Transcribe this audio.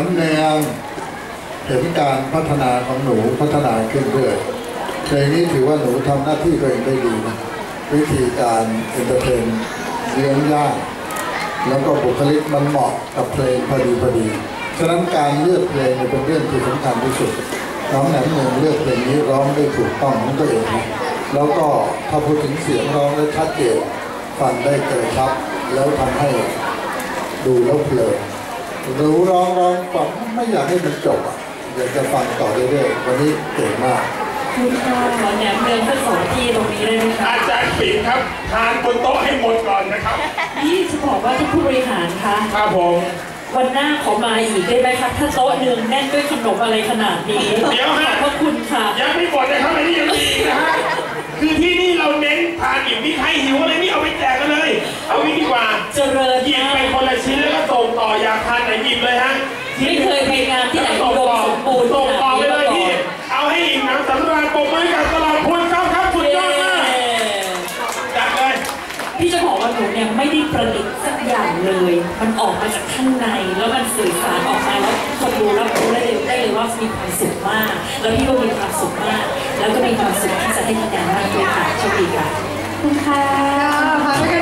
สำแดงเห็นการพัฒนาของหนูพัฒนาขึ้นเรื่อยเพลงนี้ถือว่าหนูทำหน้าที่ตัวเองได้ดีนะวิธีการเอนเตอร์เทนเลี้ยงยางแล้วก็บุคลิกมันเหมาะกับเพลงพอดีพอดี ฉะนั้นการเลือกเพลงเป็นเรื่องที่สำคัญที่สุด น้องแหนมเนืองเลือกเพลงนี้ร้องได้ถูกต้องของตัวเองนะแล้วก็ถ้าพูดถึงเสียงร้องได้ชัดเจนฟังได้เกิดครับ แล้วทำให้ดูแล้วเพลิน รู้ร้องร้องฟังไม่อยากให้มันจบอะอยากจะฟังต่อเรื่อยๆวันนี้เก่งมากคุณค่ะขอแหนมเนืองสักสองทีตรงนี้ได้ไหมคะอาจารย์ปิ่นครับทานบนโต๊ะให้หมดก่อนนะครับนี่จะบอกว่าท่านผู้บริหารคะครับผมวันหน้าขอมาอีกได้ไหมคะถ้าโต๊ะหนึ่งแน่นด้วยขนมอะไรขนาดนี้เดี๋ยวขฮะอบพระคุณค่ะยังไม่หมดนะครับอันนี้ยังมีอีกนะฮะคือที่นี่เราเน้นทานอิ่มมีใครหิวอะไรนี่เอาไปแจกกัน เลย มันออกมาจากข้างใน แล้วมันสื่อสารออกมาแล้วคนดูรับรู้ได้เลยได้เลยว่ามีความสุขมาก แล้วพี่ก็มีความสุขมาก แล้วก็มีความสุขที่จะให้คะแนนมากเลยค่ะโชคดีค่ะคุณค่ะ